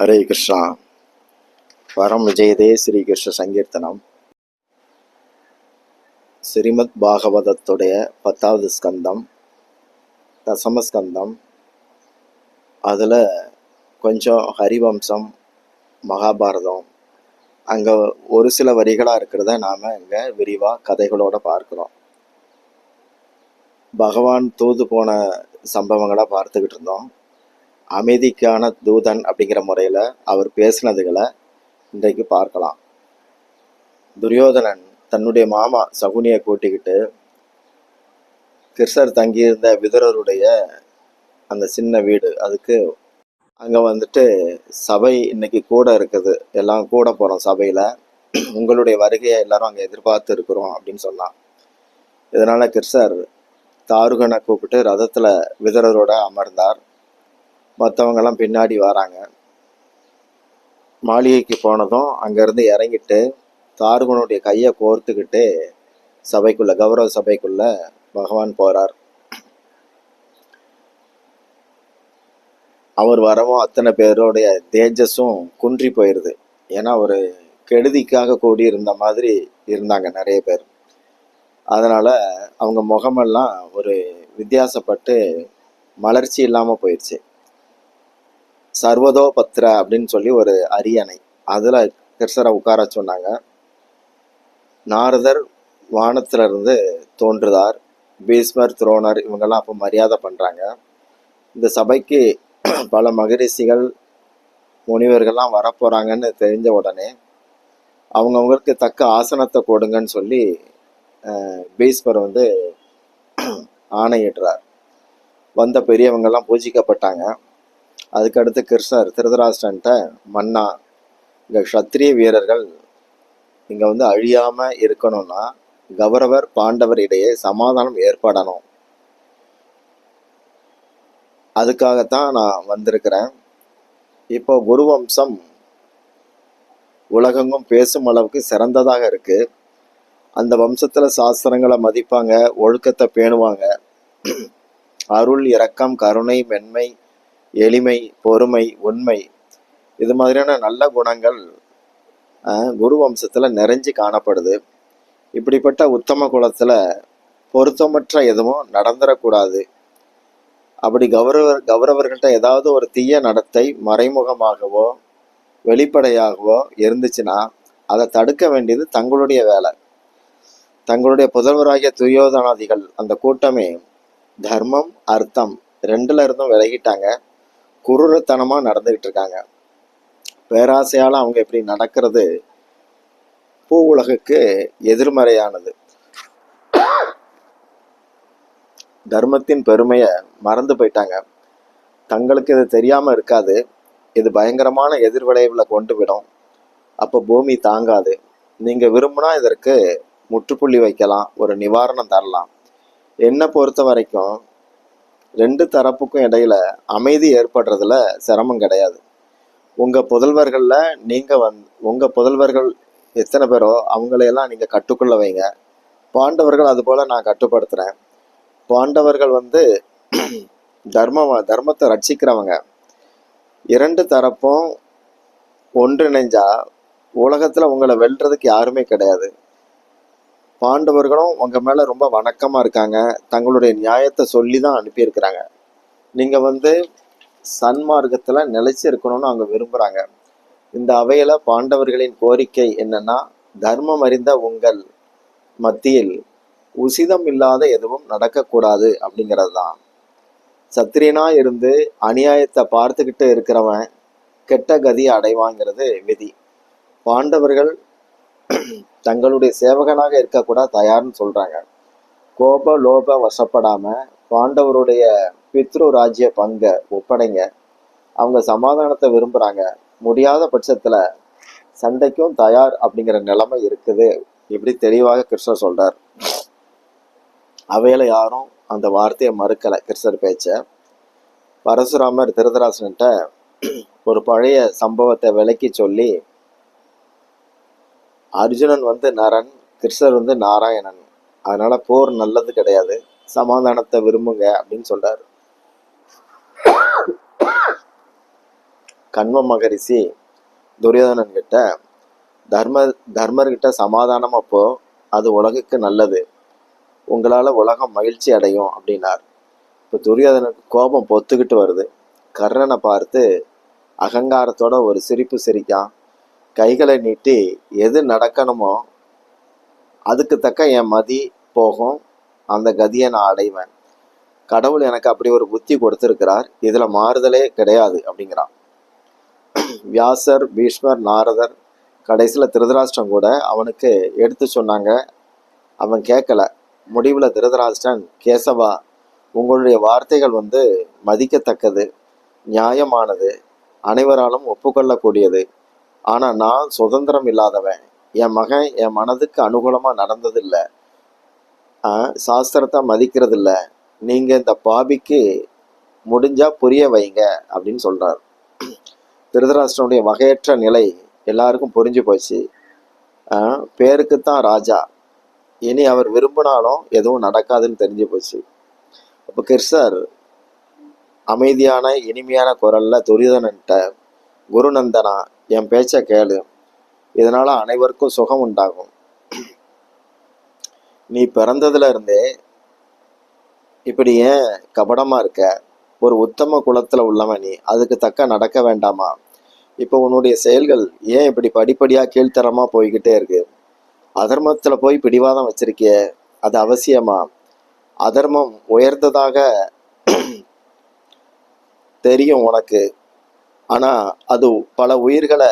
ஹரே கிருஷ்ணா. வரம் விஜயதே ஸ்ரீ கிருஷ்ண சங்கீர்த்தனம். ஸ்ரீமத் பாகவதத்துடைய பத்தாவது ஸ்கந்தம் தசமஸ்கந்தம் அதில் கொஞ்சம் ஹரிவம்சம் மகாபாரதம். அங்கே ஒரு சில வரிகளாக இருக்கிறத நாம் இங்கே விரிவாக கதைகளோடு பார்க்குறோம். பகவான் தூது போன சம்பவங்களாக பார்த்துக்கிட்டு இருந்தோம். அமைதிக்கான தூதன் அப்படிங்கிற முறையில் அவர் பேசினதுகளை இன்றைக்கு பார்க்கலாம். துரியோதனன் தன்னுடைய மாமா சகுனியை கூட்டிக்கிட்டு கிருஷ்ணர் தங்கியிருந்த விதரருடைய அந்த சின்ன வீடு அதுக்கு அங்கே வந்துட்டு சபை இன்னைக்கு கூட இருக்குது. எல்லாம் கூட போகிறோம் சபையில். உங்களுடைய வருகையை எல்லாரும் அங்கே எதிர்பார்த்து இருக்கிறோம் அப்படின்னு சொன்னான். இதனால் கிருஷ்ணர் தாருகனை கூப்பிட்டு ரதத்தில் விதரரோட அமர்ந்தார். மற்றவங்கெல்லாம் பின்னாடி வராங்க. மாளிகைக்கு போனதும் அங்கேருந்து இறங்கிட்டு தாருகனுடைய கையை கோர்த்துக்கிட்டு சபைக்குள்ள கௌரவ சபைக்குள்ள பகவான் போகிறார் அவர் வரவும் அத்தனை பேருடைய தேஜஸும் குன்றி போயிடுது ஏன்னா ஒரு கெடுதிக்காக கூடி இருந்த மாதிரி இருந்தாங்க நிறைய பேர். அதனால் அவங்க முகமெல்லாம் ஒரு வித்தியாசப்பட்டு மலர்ச்சி இல்லாமல் போயிடுச்சு சர்வதோ பத்ர அப்படின்னு சொல்லி ஒரு அரியணை. அதில் கிருஷ்ணரை உட்கார சொன்னாங்க. நாரதர் வானத்திலிருந்து தோன்றுதார். பீஸ்மர் துரோணர் இவங்கெல்லாம் அப்போ மரியாதை பண்ணுறாங்க இந்த சபைக்கு பல மகரிஷிகள் முனிவர்கள்லாம் வரப்போகிறாங்கன்னு தெரிஞ்ச உடனே அவங்கவுங்களுக்கு தக்க ஆசனத்தை கொடுங்கன்னு சொல்லி பீஸ்மர் வந்து ஆணையிடுறார். வந்த பெரியவங்கெல்லாம் பூஜிக்கப்பட்டாங்க. அதுக்கடுத்து கிருஷ்ணர் திருதராஷ்டன்ட்ட மன்னா. இந்த க்ஷத்ரிய வீரர்கள் இங்கே வந்து அழியாமல் இருக்கணும்னா கௌரவர் பாண்டவர் இடையே சமாதானம் ஏற்படணும். அதுக்காகத்தான் நான் வந்திருக்கிறேன். இப்போ குரு வம்சம் உலகெங்கும் பேசும் அளவுக்கு சிறந்ததாக இருக்கு. அந்த வம்சத்தில் சாஸ்திரங்களை மதிப்பாங்க ஒழுக்கத்தை பேணுவாங்க. அருள் இரக்கம் கருணை மென்மை எளிமை பொறுமை உண்மை இது மாதிரியான நல்ல குணங்கள் குரு வம்சத்தில் நிறைஞ்சு காணப்படுது. இப்படிப்பட்ட உத்தம குலத்தில் பொருத்தமற்ற எதுவும் நடந்துடக்கூடாது அப்படி கௌரவ கௌரவர்கள்ட்ட ஏதாவது ஒரு தீய நடத்தை மறைமுகமாகவோ வெளிப்படையாகவோ இருந்துச்சுன்னா அதை தடுக்க வேண்டியது தங்களுடைய வேலை. தங்களுடைய புதல்வராகிய துரியோதனாதிகள் அந்த கூட்டமே தர்மம் அர்த்தம் ரெண்டுல இருந்தும் விலகிட்டாங்க. குரூரத்தனமாக நடந்துகிட்டு இருக்காங்க பேராசையால அவங்க இப்படி நடக்கிறது பூ உலகுக்கு எதிர்மறையானது. தர்மத்தின் பெருமையை மறந்து போயிட்டாங்க. தங்களுக்கு இது தெரியாம இருக்காது. இது பயங்கரமான எதிர்விளைவில் கொண்டு விடும் அப்போ பூமி தாங்காது. நீங்க விரும்பினா இதற்கு முற்றுப்புள்ளி வைக்கலாம். ஒரு நிவாரணம் தரலாம். என்னை பொறுத்த வரைக்கும் ரெண்டு தரப்புக்கும் இடையில அமைதி ஏற்படுறதுல சிரமம் கிடையாது. உங்க புதல்வர்களில் நீங்க வந் உங்க புதல்வர்கள் எத்தனை பேரோ அவங்களையெல்லாம் நீங்க கட்டுக்குள்ள வைங்க. பாண்டவர்கள் அது போல நான் கட்டுப்படுத்துறேன். பாண்டவர்கள் வந்து தர்ம தர்மத்தை ரட்சிக்கிறவங்க. இரண்டு தரப்பும் ஒன்றிணைஞ்சா உலகத்துல உங்களை வெல்றதுக்கு யாருமே கிடையாது. பாண்டவர்களும் உங்கள் மேலே ரொம்ப வணக்கமாக இருக்காங்க. தங்களுடைய நியாயத்தை சொல்லி தான் அனுப்பியிருக்கிறாங்க. நீங்கள் வந்து சன்மார்க்கத்தில் நிலைச்சி இருக்கணும்னு அவங்க விரும்புகிறாங்க இந்த அவையில் பாண்டவர்களின் கோரிக்கை என்னன்னா தர்மம் அறிந்த உங்கள் மத்தியில் உசிதம் இல்லாத எதுவும் நடக்கக்கூடாது அப்படிங்கிறது தான் சத்திரியனாக இருந்து அநியாயத்தை பார்த்துக்கிட்டு இருக்கிறவன் கெட்ட கதியை அடைவாங்கிறது விதி. பாண்டவர்கள் தங்களுடைய சேவகனாக இருக்கக்கூட தயார்னு சொல்றாங்க. கோப லோப வசப்படாம பாண்டவருடைய பித்ரு ராஜ்ய பங்கை ஒப்படைங்க. அவங்க சமாதானத்தை விரும்புறாங்க. முடியாத பட்சத்துல சண்டைக்கும் தயார் அப்படிங்கிற நிலைமை இருக்குது. இப்படி தெளிவாக கிருஷ்ணர் சொல்றார். அவையில யாரும் அந்த வார்த்தையை மறுக்கல கிருஷ்ணர் பேச்ச. பரசுராமர் திருதராசன்கிட்ட ஒரு பழைய சம்பவத்தை விளக்கி சொல்லி அர்ஜுனன் வந்து நரன் கிருஷ்ணர் வந்து நாராயணன். அதனால போர் நல்லது கிடையாது. சமாதானத்தை விரும்புங்க அப்படின்னு சொல்றாரு. கண்ம மகரிஷி துரியோதனன் கிட்ட தர்ம தர்மர்கிட்ட சமாதானம் அப்போ அது உலகுக்கு நல்லது. உங்களால உலகம் மகிழ்ச்சி அடையும் அப்படின்னார். இப்போ துரியோதனுக்கு கோபம் பொத்துக்கிட்டு வருது. கர்ணனை பார்த்து அகங்காரத்தோட ஒரு சிரிப்பு சிரிக்கான். கைகளை நீட்டி எது நடக்கணுமோ அதுக்கு தக்க என் மதி போகும். அந்த கதியை நான் அடைவேன். கடவுள் எனக்கு அப்படி ஒரு புத்தி கொடுத்துருக்கிறார். இதில் மாறுதலே கிடையாது அப்படிங்கிறான். வியாசர் பீஷ்மர் நாரதர் கடைசியில் திருதராஷ்டிரம் கூட அவனுக்கு எடுத்து சொன்னாங்க. அவன் கேட்கல. முடிவில் திருதராஷ்டிரன் கேசவா உங்களுடைய வார்த்தைகள் வந்து மதிக்கத்தக்கது நியாயமானது அனைவராலும் ஒப்புக்கொள்ளக்கூடியது. ஆனால் நான் சுதந்திரம் இல்லாதவன். என் மகன் என் மனதுக்கு அனுகூலமாக நடந்ததில்லை. சாஸ்திரத்தை மதிக்கிறதில்ல. நீங்கள் இந்த பாபிக்கு முடிஞ்சா புரிய வைங்க அப்படின்னு சொல்றார். திருதராஷ்டிரனுடைய வகையற்ற நிலை எல்லாருக்கும் புரிஞ்சு போச்சு. பேருக்குத்தான் ராஜா. இனி அவர் விரும்பினாலும் எதுவும் நடக்காதுன்னு தெரிஞ்சு போச்சு. அப்போ கிருஷ்ணர் அமைதியான இனிமையான குரல்ல துரிதனன்ட்ட குருநந்தனா என் பேச்சை கேளு. இதனால அனைவருக்கும் சுகம் உண்டாகும். நீ பிறந்ததுல இருந்தே இப்படி ஏன் கபடமா இருக்க? ஒரு உத்தம குலத்துல உள்ளவன் நீ. அதுக்கு தக்க நடக்க வேண்டாமா? இப்போ உன்னுடைய செயல்கள் ஏன் இப்படி படிப்படியா கீழ்த்தரமா போய்கிட்டே இருக்கு? அதர்மத்துல போய் பிடிவாதம் வச்சிருக்கியே. அது அவசியமா? அதர்மம் உயர்ந்ததாக தெரியும் உனக்கு. ஆனா அது பல உயிர்களை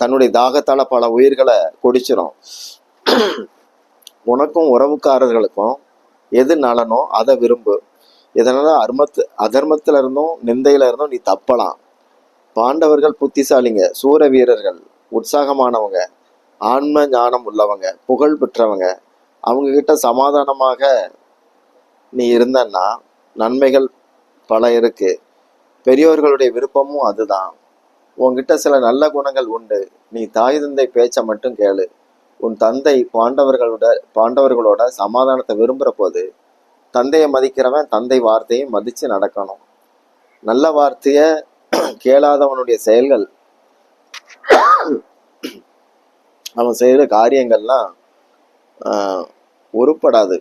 தன்னுடைய தாகத்தால பல உயிர்களை குடிச்சிரும். உனக்கும் உறவுக்காரர்களுக்கும் எது நலனோ அதை விரும்பு. இதனால அர்மத்து அதர்மத்துல இருந்தும் நிந்தையில இருந்தும் நீ தப்பலாம். பாண்டவர்கள் புத்திசாலிங்க சூர வீரர்கள் உற்சாகமானவங்க ஆன்ம ஞானம் உள்ளவங்க புகழ் பெற்றவங்க. அவங்க கிட்ட சமாதானமாக நீ இருந்தன்னா நன்மைகள் பல இருக்கு. பெரியோர்களுடைய விருப்பமும் அதுதான். உன்கிட்ட சில நல்ல குணங்கள் உண்டு. நீ தாய் தந்தை பேச்சை மட்டும் கேளு. உன் தந்தை பாண்டவர்களோட பாண்டவர்களோட சமாதானத்தை விரும்புகிற போது தந்தையை மதிக்கிறவன் தந்தை வார்த்தையை மதித்து நடக்கணும். நல்ல வார்த்தையை கேளாதவனுடைய செயல்கள் அவன் செய்கிற காரியங்கள்லாம் உருப்படாது.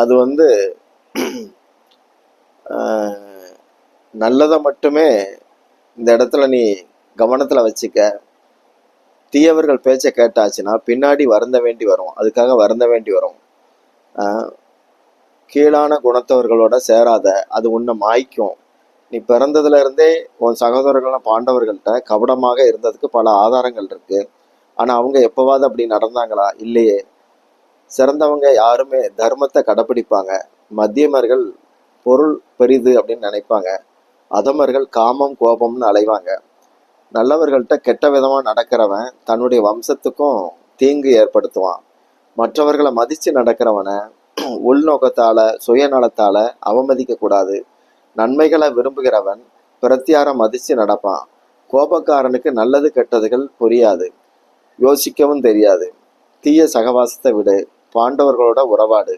அது வந்து நல்லதை மட்டுமே இந்த இடத்துல நீ கவனத்தில் வச்சுக்க. தீயவர்கள் பேச்சை கேட்டாச்சுன்னா பின்னாடி வருந்த வேண்டி வரும். அதுக்காக வருந்த வேண்டி வரும். கீழான குணத்தவர்களோட சேராத அது உன்னை மாய்க்கும். நீ பிறந்ததுல இருந்தே உன் சகோதரர்கள பாண்டவர்கள்ட்ட கபடமாக இருந்ததுக்கு பல ஆதாரங்கள் இருக்கு. ஆனால் அவங்க எப்போவாது அப்படி நடந்தாங்களா? இல்லையே. சிறந்தவங்க யாருமே தர்மத்தை கடைப்பிடிப்பாங்க மத்தியமர்கள் பொருள் பெரிது அப்படின்னு நினைப்பாங்க. அதமர்கள் காமம் கோபம்னு அலைவாங்க. நல்லவர்கள்ட்ட கெட்ட விதமாக நடக்கிறவன் தன்னுடைய வம்சத்துக்கும் தீங்கு ஏற்படுத்துவான். மற்றவர்களை மதித்து நடக்கிறவனை உள்நோக்கத்தால் சுயநலத்தால் அவமதிக்கக்கூடாது. நன்மைகளை விரும்புகிறவன் பிரத்தியாரம் மதித்து நடப்பான். கோபக்காரனுக்கு நல்லது கெட்டதுகள் புரியாது. யோசிக்கவும் தெரியாது. தீய சகவாசத்தை விடு. பாண்டவர்களோட உறவாடு.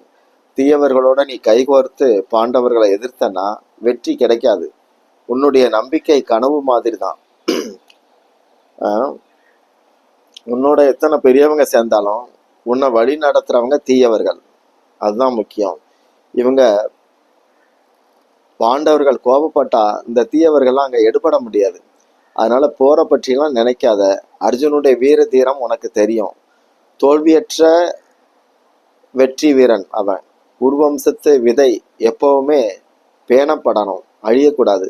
தீயவர்களோட நீ கைகோர்த்து பாண்டவர்களை எதிர்த்தனா வெற்றி கிடைக்காது. உன்னுடைய நம்பிக்கை கனவு மாதிரி தான் உன்னோட எத்தனை பெரியவங்க சேர்ந்தாலும் உன்னை வழி நடத்துறவங்க தீயவர்கள். அதுதான் முக்கியம். இவங்க பாண்டவர்கள் கோபப்பட்டா இந்த தீயவர்கள்லாம் அங்க எடுபட முடியாது. அதனால போரை பற்றியெல்லாம் நினைக்காத. அர்ஜுனுடைய வீர தீரம் உனக்கு தெரியும். தோல்வியற்ற வெற்றி வீரன் அவன். உருவம்சத்து விதை எப்பவுமே பேணப்படணும் அழியக்கூடாது.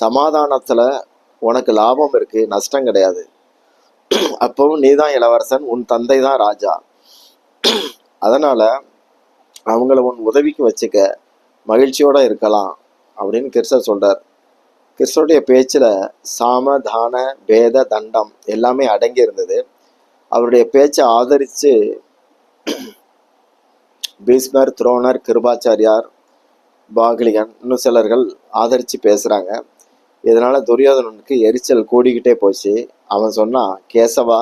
சமாதானத்துல உனக்கு லாபம் இருக்கு நஷ்டம் கிடையாது. அப்பவும் நீதான் இளவரசன் உன் தந்தை தான் ராஜா. அதனால அவங்கள உன் உதவிக்கு வச்சுக்க மகிழ்ச்சியோட இருக்கலாம் அப்படின்னு கிருஷ்ணர் சொல்றார். கிருஷ்ணருடைய பேச்சில் சாம தான பேத தண்டம் எல்லாமே அடங்கி இருந்தது. அவருடைய பேச்சை ஆதரிச்சு பீஸ்மர் துரோணர் கிருபாச்சாரியார் பாகலிகன் இன்னும் சிலர்கள் ஆதரித்து பேசுகிறாங்க இதனால் துரியோதனனுக்கு எரிச்சல் கூடிக்கிட்டே போச்சு. அவன் சொன்னான் கேசவா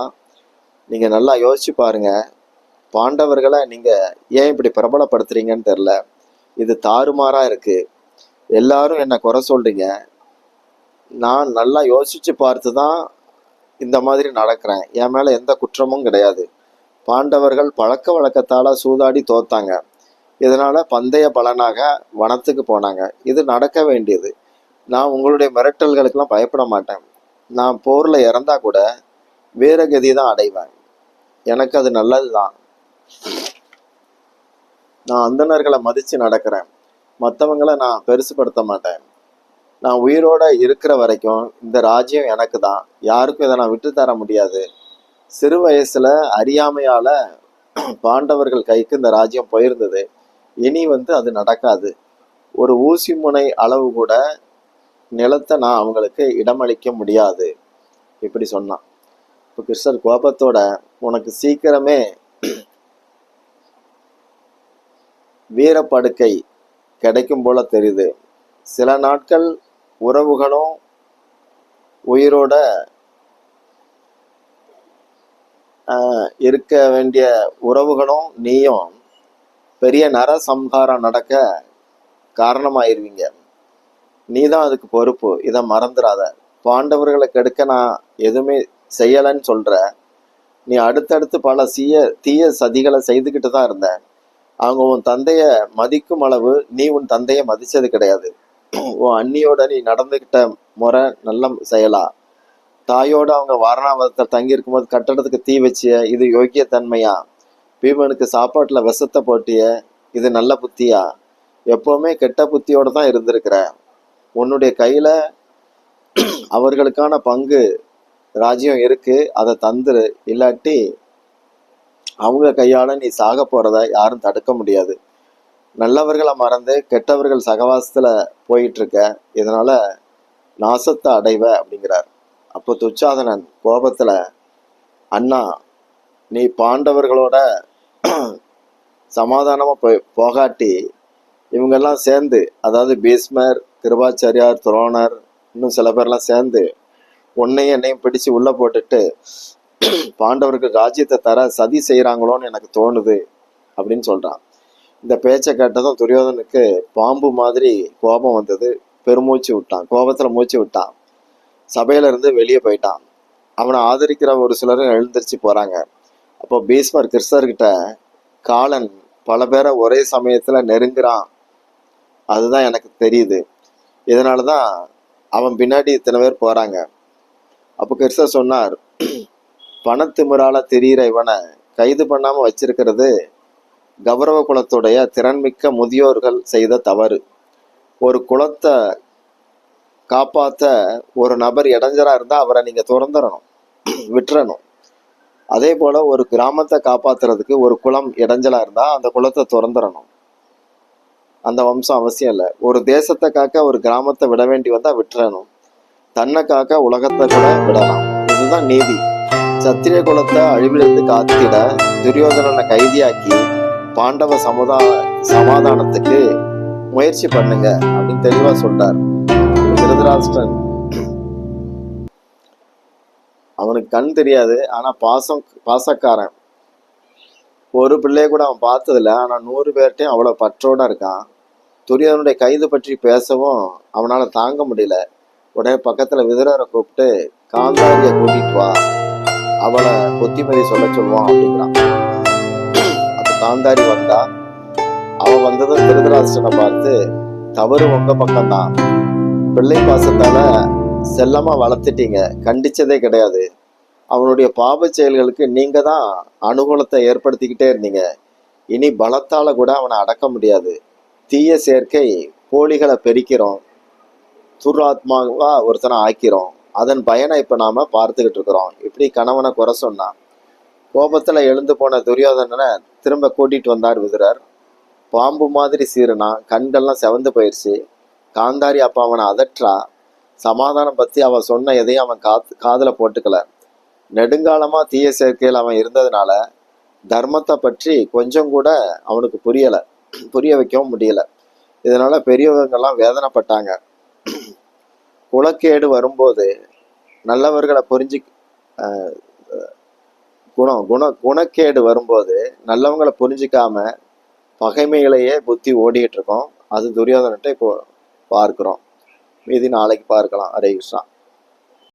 நீங்கள் நல்லா யோசிச்சு பாருங்கள் பாண்டவர்களை நீங்கள் ஏன் இப்படி பிரபலப்படுத்துறீங்கன்னு தெரில இது தாறுமாறாக இருக்குது எல்லாரும் என்னை குறை சொல்கிறீங்க நான் நல்லா யோசித்து பார்த்து தான் இந்த மாதிரி நடக்கிறேன். என் மேலே எந்த குற்றமும் கிடையாது. பாண்டவர்கள் பழக்க வழக்கத்தால் சூதாடி தோத்தாங்க. இதனால் பந்தய பலனாக வனத்துக்கு போனாங்க. இது நடக்க வேண்டியது. நான் உங்களுடைய மிரட்டல்களுக்கெல்லாம் பயப்பட மாட்டேன். நான் போரில் இறந்தா கூட வீரகதி தான் அடைவேன். எனக்கு அது நல்லதுதான். நான் அந்தணர்களை மதித்து நடக்கிறேன். மற்றவங்கள நான் பெருசுப்படுத்த மாட்டேன். நான் உயிரோட இருக்கிற வரைக்கும் இந்த ராஜ்யம் எனக்கு தான் யாருக்கும் இதை நான் விட்டு தர முடியாது. சிறு வயசுல அறியாமையால பாண்டவர்கள் கைக்கு இந்த ராஜ்யம் போயிருந்தது. இனி வந்து அது நடக்காது. ஒரு ஊசி முனை அளவு கூட நிலத்தை நான் அவங்களுக்கு இடமளிக்க முடியாது. இப்படி சொன்னான். இப்போ கிருஷ்ணர் கோபத்தோட உனக்கு சீக்கிரமே வீரப்படுக்கை கிடைக்கும் போல தெரியுது. சில நாட்கள் உறவுகளும் உயிரோட இருக்க வேண்டிய உறவுகளும் நீயும் பெரிய நர சம்ஹாரம் நடக்க காரணமாயிருவீங்க. நீ தான் அதுக்கு பொறுப்பு. இதை மறந்துடாத பாண்டவர்களை கெடுக்க நான் எதுவுமே செய்யலைன்னு சொல்ற. நீ அடுத்தடுத்து பல சீய தீய சதிகளை செய்துக்கிட்டு தான் இருந்த. அவங்க உன் தந்தைய மதிக்கும் அளவு நீ உன் தந்தையை மதிச்சது கிடையாது. உன் அண்ணியோட நீ நடந்துக்கிட்ட முறை நல்ல செயலா? தாயோடு அவங்க வாரணாவதத்தில் தங்கி இருக்கும்போது கட்டடத்துக்கு தீ வச்சிய இது யோக்கிய தன்மையா பீமனுக்கு சாப்பாட்டில் விஷத்தை போட்டிய இது நல்ல புத்தியா? எப்போவுமே கெட்ட புத்தியோடு தான் இருந்திருக்கிற. உன்னுடைய கையில் அவர்களுக்கான பங்கு ராஜ்யம் இருக்குது அதை தந்துரு. இல்லாட்டி அவங்க கையால் நீ சாக போகிறத யாரும் தடுக்க முடியாது. நல்லவர்களை மறந்து கெட்டவர்கள் சகவாசத்தில் போயிட்டுருக்க இருக்க. நாசத்தை அடைவ அப்படிங்கிறார். அப்போ துச்சாதனன் கோபத்தில் அண்ணா நீ பாண்டவர்களோட சமாதானமாக போய் போகாட்டி இவங்கெல்லாம் சேர்ந்து அதாவது பீஸ்மர் கிருபாச்சாரியார் துரோணர் இன்னும் சில பேர்லாம் சேர்ந்து உன்னையும் என்னையும் பிடிச்சு உள்ளே போட்டுட்டு பாண்டவருக்கு ராஜ்யத்தை தர சதி செய்கிறாங்களோன்னு எனக்கு தோணுது அப்படின்னு சொல்கிறான் இந்த பேச்சை கேட்டதும் துரியோதனுக்கு பாம்பு மாதிரி கோபம் வந்தது. பெருமூச்சு விட்டான். கோபத்தில் மூச்சு விட்டான். சபையில இருந்து வெளியே போயிட்டான். அவனை ஆதரிக்கிற ஒரு சிலரும் எழுந்திருச்சு போறாங்க. அப்போ பீஸ்மர் கிருஷ்ணர்கிட்ட காலன் பல பேரை ஒரே சமயத்துல நெருங்குறான். அதுதான் எனக்கு தெரியுது. இதனாலதான் அவன் பின்னாடி இத்தனை பேர் போறாங்க. அப்போ கிருஷ்ணர் சொன்னார் பணத்திமிரால தெரியிற இவனை கைது பண்ணாம வச்சிருக்கிறது கௌரவ குலத்துடைய திறன்மிக்க முதியோர்கள் செய்த தவறு. ஒரு குலத்தை காப்பாத்த ஒரு நபர் இடைஞ்சலா இருந்தா அவரை நீங்க துறந்துடணும் விட்டுறணும். அதே போல ஒரு கிராமத்தை காப்பாத்துறதுக்கு ஒரு குளம் இடைஞ்சலா இருந்தா அந்த குளத்தை துறந்துடணும் அந்த வம்சம் அவசியம் இல்லை. ஒரு தேசத்தை காக்க ஒரு கிராமத்தை விட வேண்டி வந்தா விட்டுறணும். தன்னை காக்க உலகத்தை கூட விடலாம். இதுதான் நீதி. சத்திரிய குலத்தை அழிவிலிருந்து காத்திட துரியோதனனை கைதியாக்கி பாண்டவ சமுதா சமாதானத்துக்கு முயற்சி பண்ணுங்க அப்படின்னு தெளிவா சொல்றார். திருதராஷ்டிரன் அவனுக்கு கண் தெரியாது. ஆனா பாசம் பாசக்காரன். ஒரு பிள்ளைய கூட அவன் பார்த்ததில்ல. ஆனா நூறு பேர்ட்டையும் அவ்வளவு பற்றோட இருக்கான். துரியனுடைய கைது பற்றி பேசவும் அவனால தாங்க முடியல. உடனே பக்கத்துல விதுரரை கூப்பிட்டு காந்தாரிய கூட்டிட்டு வா. அவளை புத்திமதி சொல்ல சொல்லுவான் அப்படிங்கிறான். அப்ப காந்தாரி வந்தா அவன் வந்ததும் திருதராஷ்டிரனை பார்த்து தவறு உங்க பக்கம்தான். பிள்ளை பாசத்தால செல்லமா வளர்த்துட்டீங்க. கண்டிச்சதே கிடையாது. அவனுடைய பாப செயல்களுக்கு நீங்க தான் அனுகூலத்தை ஏற்படுத்திக்கிட்டே இருந்தீங்க. இனி பலத்தால கூட அவனை அடக்க முடியாது. தீய சேர்க்கை போலிகளை பெருக்கிறோம். துர்ராத்மாவா ஒருத்தனை ஆக்கிறோம். அதன் பயனை இப்ப நாம பார்த்துக்கிட்டு இருக்கிறோம். இப்படி கணவனை குறை சொன்னான் கோபத்துல எழுந்து போன துரியோதனனை திரும்ப கூட்டிட்டு வந்தார் விதுரர். பாம்பு மாதிரி சீருனா கண்கள்லாம் செவந்து போயிடுச்சு காந்தாரி அப்பா அவனை அதற்றா. சமாதானம் பற்றி அவன் சொன்ன எதையும் அவன் காத்து காதில் போட்டுக்கல. நெடுங்காலமாக தீய சேர்க்கையில் அவன் இருந்ததுனால தர்மத்தை பற்றி கொஞ்சம் கூட அவனுக்கு புரியலை. புரிய வைக்கவும் முடியல. இதனால் பெரியவங்கெல்லாம் வேதனைப்பட்டாங்க. குலக்கேடு வரும்போது நல்லவர்களை புரிஞ்சு குணம் குண குணக்கேடு வரும்போது நல்லவங்களை புரிஞ்சிக்காம பகைமைகளையே புத்தி ஓடிட்டு இருக்கோம். அது துரியோதனட்டை இப்போ பார்க்குறோம். மீதி நாளைக்கு பார்க்கலாம். ஹரே கிருஷ்ணா.